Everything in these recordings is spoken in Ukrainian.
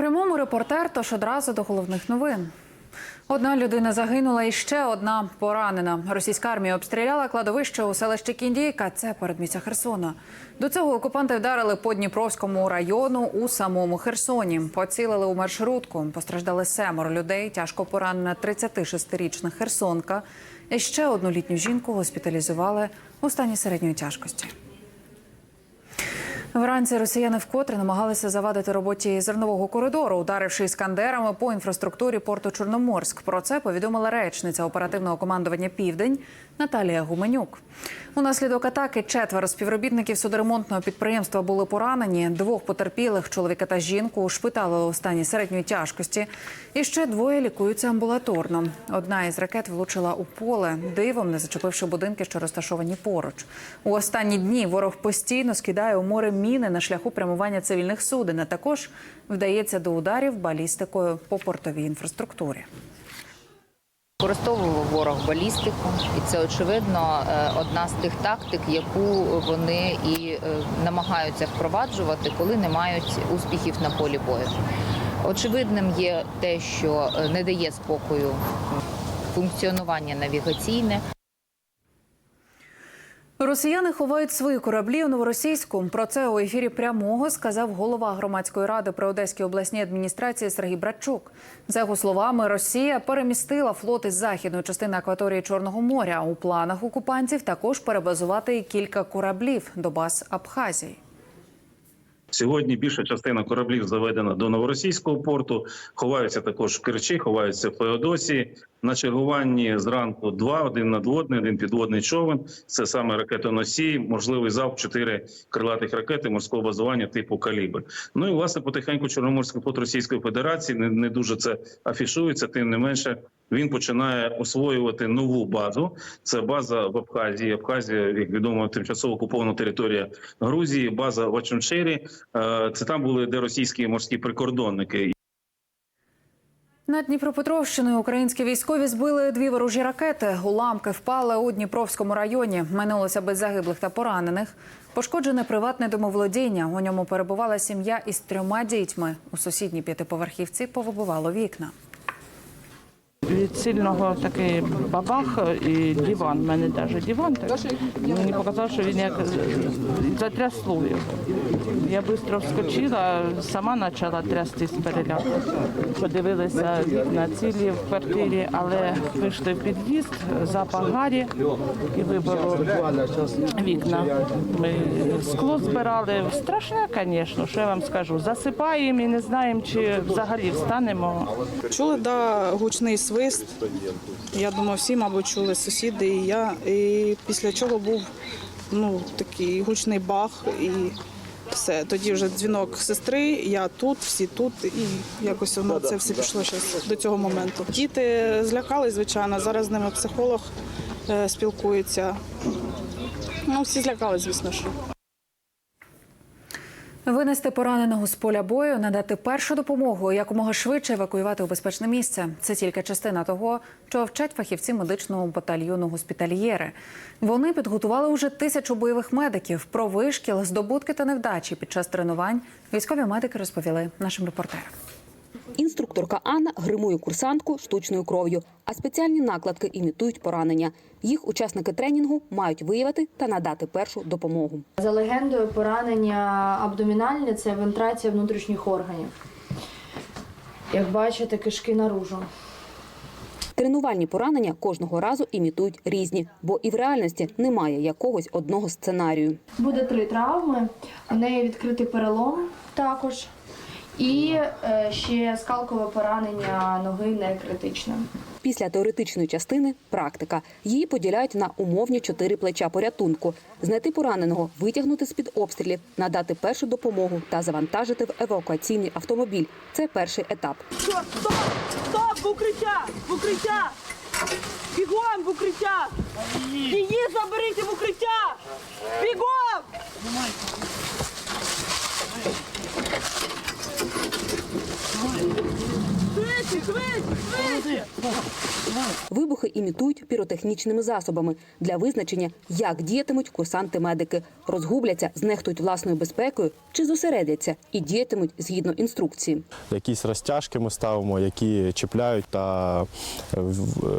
прямому репортер, тож одразу до головних новин. Одна людина загинула і ще одна поранена. Російська армія обстріляла кладовище у селищі Кіндійка. Це передмістя Херсона. До цього окупанти вдарили по Дніпровському району у самому Херсоні. Поцілили у маршрутку. Постраждали семеро людей. Тяжко поранена 36-річна херсонка. І ще одну літню жінку госпіталізували у стані середньої тяжкості. Вранці росіяни вкотре намагалися завадити роботі зернового коридору, ударивши іскандерами по інфраструктурі порту Чорноморськ. Про це повідомила речниця оперативного командування Південь Наталія Гуменюк. Унаслідок атаки четверо співробітників судоремонтного підприємства були поранені. Двох потерпілих чоловіка та жінку ушпиталили у стані середньої тяжкості. І ще двоє лікуються амбулаторно. Одна із ракет влучила у поле, дивом не зачепивши будинки, що розташовані поруч. У останні дні ворог постійно скидає у море міни на шляху прямування цивільних суден. а Також вдається до ударів балістикою по портовій інфраструктурі. Використовував ворог балістику, і це очевидно е, одна з тих тактик, яку вони і е, намагаються впроваджувати, коли не мають успіхів на полі бою. Очевидним є те, що е, не дає спокою функціонування навігаційне. Росіяни ховають свої кораблі у новоросійську. Про це у ефірі прямого сказав голова громадської ради при Одеській обласній адміністрації Сергій Братчук. За його словами, Росія перемістила флот із західної частини акваторії Чорного моря. У планах окупантів також перебазувати кілька кораблів до баз Абхазії. Сьогодні більша частина кораблів заведена до новоросійського порту. Ховаються також в Керчі, ховаються в Феодосії. На чергуванні зранку два: один надводний, один підводний човен. Це саме ракетоносій, можливий залп чотири крилатих ракети морського базування типу калібр. Ну і власне потихеньку Чорноморський флот Російської Федерації не, не дуже це афішується. Тим не менше, він починає освоювати нову базу. Це база в Абхазії. Абхазія, як відомо, тимчасово окупована територія Грузії. База в Ачунчері. Е, Це там були де російські морські прикордонники. Над Дніпропетровщиною українські військові збили дві ворожі ракети. Уламки впали у Дніпровському районі. Минулося без загиблих та поранених. Пошкоджене приватне домоволодіння. У ньому перебувала сім'я із трьома дітьми. У сусідній п'ятиповерхівці повибивало вікна. Від сильного такий бабах і диван. У мене навіть диван. Так. Мені показав, що він як затрясло його. Я швидко вскочила, сама почала трястись з переляку. Подивилися на цілі в квартирі, але вийшли в під'їзд, запах гарі і вибило вікна. Ми скло збирали. Страшне, звісно, що я вам скажу. Засипаємо і не знаємо, чи взагалі встанемо. Чули, да, гучний свист. Я думаю, всі, мабуть, чули сусіди і я. І після чого був ну, такий гучний бах і все. Тоді вже дзвінок сестри, я тут, всі тут, і якось воно це все пішло щас до цього моменту. Діти злякались, звичайно. Зараз з ними психолог е, спілкується. Ну, всі злякались, звісно ж. Винести пораненого з поля бою, надати першу допомогу якомога швидше евакуювати у безпечне місце. Це тільки частина того, що вчать фахівці медичного батальйону госпітальєри. Вони підготували уже тисячу бойових медиків про вишкіл, здобутки та невдачі під час тренувань. Військові медики розповіли нашим репортерам. Інструкторка Анна гримує курсантку штучною кров'ю, а спеціальні накладки імітують поранення. Їх учасники тренінгу мають виявити та надати першу допомогу. За легендою, поранення абдомінальне це вентрація внутрішніх органів. Як бачите, кишки наружу. Тренувальні поранення кожного разу імітують різні, бо і в реальності немає якогось одного сценарію. Буде три травми. У неї відкритий перелом також. І е, ще скалкове поранення ноги не критичне. Після теоретичної частини практика. Її поділяють на умовні чотири плеча порятунку: знайти пораненого, витягнути з під обстрілів, надати першу допомогу та завантажити в евакуаційний автомобіль. Це перший етап. Що? Стоп! Стоп! В укриття! В укриття! Бігом в укриття! Її заберіть в укриття! Бігом! Вибухи імітують піротехнічними засобами для визначення, як діятимуть курсанти-медики, розгубляться, знехтують власною безпекою чи зосередяться і діятимуть згідно інструкції. Якісь розтяжки ми ставимо, які чіпляють та е,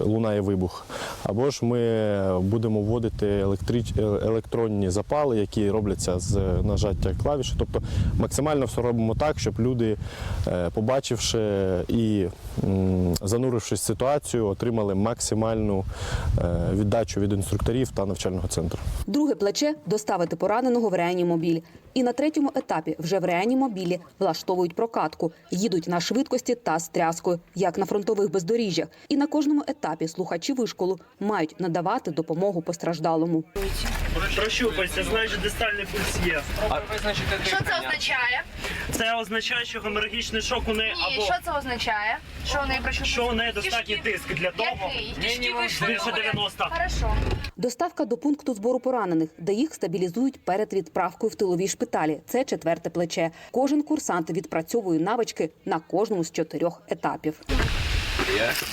лунає вибух. Або ж ми будемо вводити електрич... е, електронні запали, які робляться з нажаття клавіші. Тобто максимально все робимо так, щоб люди, е, побачивши і занурившись в ситуацію, отримали максимальну е, віддачу від інструкторів та навчального центру. Друге плече доставити пораненого в реанімобіль. І на третьому етапі вже в реанімобілі влаштовують прокатку, їдуть на швидкості та з тряскою, як на фронтових бездоріжжях. І на кожному етапі слухачі вишколу мають надавати допомогу постраждалому. Прощупайся, значить дистальний пульс є. Що це означає? Це означає, що геморрагічний шок у неї Ні, або що це означає? Що у неї пройшло? що у неї достатній тиск для того. Який? Кишки вийшли. Більше 90. Хорошо. Доставка до пункту збору поранених, де їх стабілізують перед відправкою в тилові шпиталі. Це четверте плече. Кожен курсант відпрацьовує навички на кожному з чотирьох етапів.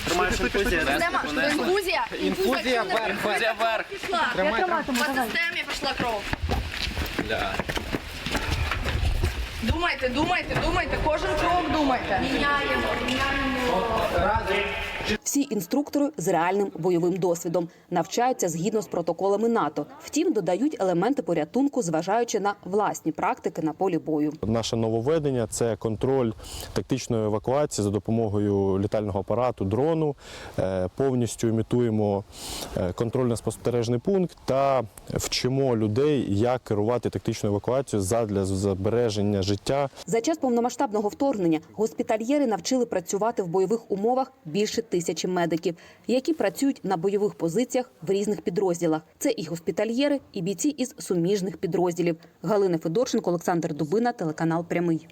Тримаєш інфузію. Нема. Інфузія? Інфузія вверх. Інфузія вверх. Пішла. Я триматиму. По системі пішла кров. Думайте, думайте, думайте. Кожен крок думайте. Міняємо, міняємо. Всі інструктори з реальним бойовим досвідом навчаються згідно з протоколами НАТО. Втім, додають елементи порятунку, зважаючи на власні практики на полі бою. Наше нововведення це контроль тактичної евакуації за допомогою літального апарату дрону. Е, Повністю імітуємо е, контрольно-спостережний пункт та вчимо людей, як керувати тактичною евакуацією задля збереження життя За час повномасштабного вторгнення госпітальєри навчили працювати в бойових умовах більше тисячі медиків, які працюють на бойових позиціях в різних підрозділах. Це і госпітальєри, і бійці із суміжних підрозділів. Галина Федорченко, Олександр Дубина, телеканал Прямий.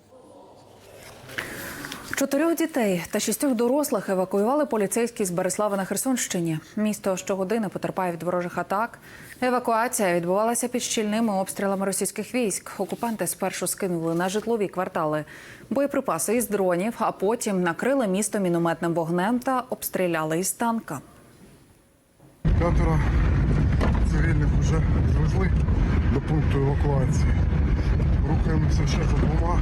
Чотирьох дітей та шістьох дорослих евакуювали поліцейські з Береслава на Херсонщині. Місто щогодини потерпає від ворожих атак. Евакуація відбувалася під щільними обстрілами російських військ. Окупанти спершу скинули на житлові квартали боєприпаси із дронів, а потім накрили місто мінометним вогнем та обстріляли із танка. П'ятеро цивільних вже звезли до пункту евакуації. Рухаємося ще за двома.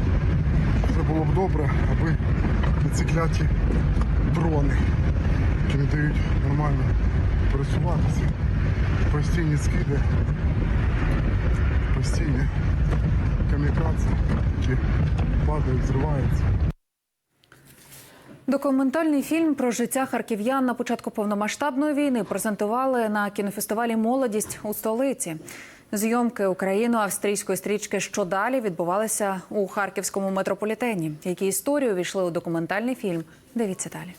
Це було б добре, аби не ці кляті дрони, які не дають нормально пересуватися. Постійні скиди, постійні камікадзе, які падають, зриваються. Документальний фільм про життя харків'ян на початку повномасштабної війни презентували на кінофестивалі Молодість у столиці. Зйомки україно-австрійської стрічки Що далі відбувалися у харківському метрополітені. Які історії увійшли у документальний фільм? Дивіться далі.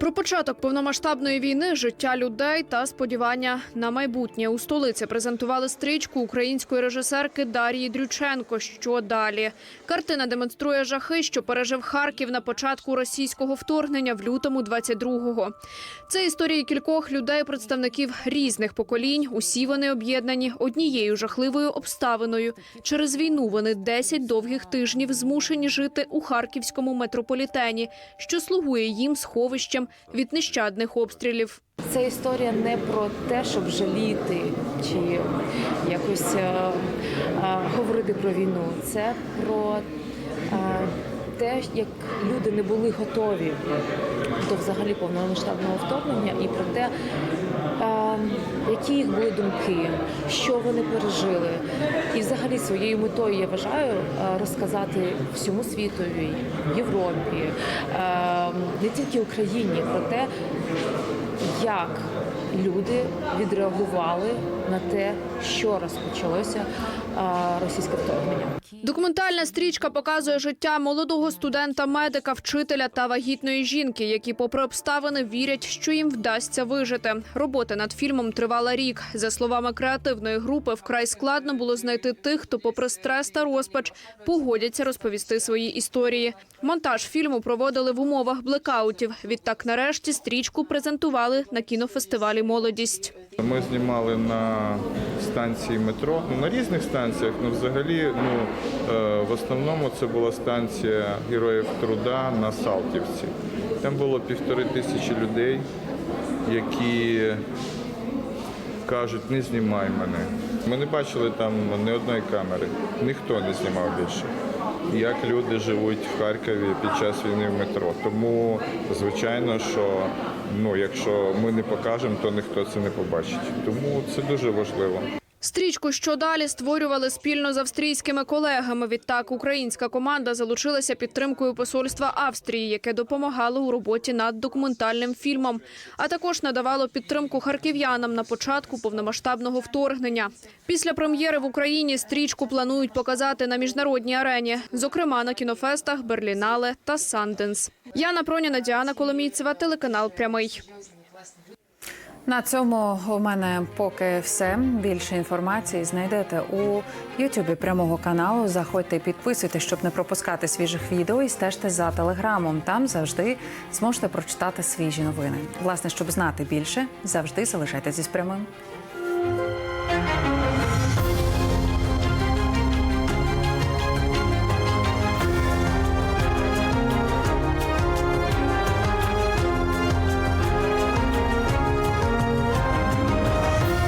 Про початок повномасштабної війни, життя людей та сподівання на майбутнє у столиці презентували стрічку української режисерки Дар'ї Дрюченко. Що далі? Картина демонструє жахи, що пережив Харків на початку російського вторгнення в лютому 22-го. Це історії кількох людей, представників різних поколінь. Усі вони об'єднані однією жахливою обставиною. Через війну вони 10 довгих тижнів змушені жити у харківському метрополітені, що слугує їм сховищем від нещадних обстрілів. Це історія не про те, щоб жаліти чи якось а, а, говорити про війну. Це про е, те, як люди не були готові до взагалі повномасштабного вторгнення, і про те, які їх були думки, що вони пережили. І взагалі своєю метою я вважаю розказати всьому світові, Європі, не тільки Україні, про те, як люди відреагували на те, що розпочалося російське вторгнення. Документальна стрічка показує життя молодого студента-медика, вчителя та вагітної жінки, які, попри обставини, вірять, що їм вдасться вижити. Робота над фільмом тривала рік. За словами креативної групи, вкрай складно було знайти тих, хто, попри стрес та розпач, погодяться розповісти свої історії. Монтаж фільму проводили в умовах блекаутів. Відтак, нарешті, стрічку презентували на кінофестивалі молодість. Ми знімали на станції метро, ну на різних станціях, ну взагалі, ну е, в основному це була станція Героїв Труда на Салтівці. Там було півтори тисячі людей, які кажуть, не знімай мене. Ми не бачили там ні одної камери, ніхто не знімав більше. Як люди живуть в Харкові під час війни в метро. Тому, звичайно, що ну, якщо ми не покажемо, то ніхто це не побачить. Тому це дуже важливо. Стрічку «Що далі» створювали спільно з австрійськими колегами. Відтак українська команда залучилася підтримкою посольства Австрії, яке допомагало у роботі над документальним фільмом, а також надавало підтримку харків'янам на початку повномасштабного вторгнення. Після прем'єри в Україні стрічку планують показати на міжнародній арені, зокрема на кінофестах Берлінале та Санденс. Яна Проніна, Діана Коломійцева, телеканал Прямий. На цьому у мене поки все. Більше інформації знайдете у Ютубі прямого каналу. Заходьте, і підписуйтесь, щоб не пропускати свіжих відео і стежте за телеграмом. Там завжди зможете прочитати свіжі новини. Власне, щоб знати більше, завжди залишайтеся з прямим.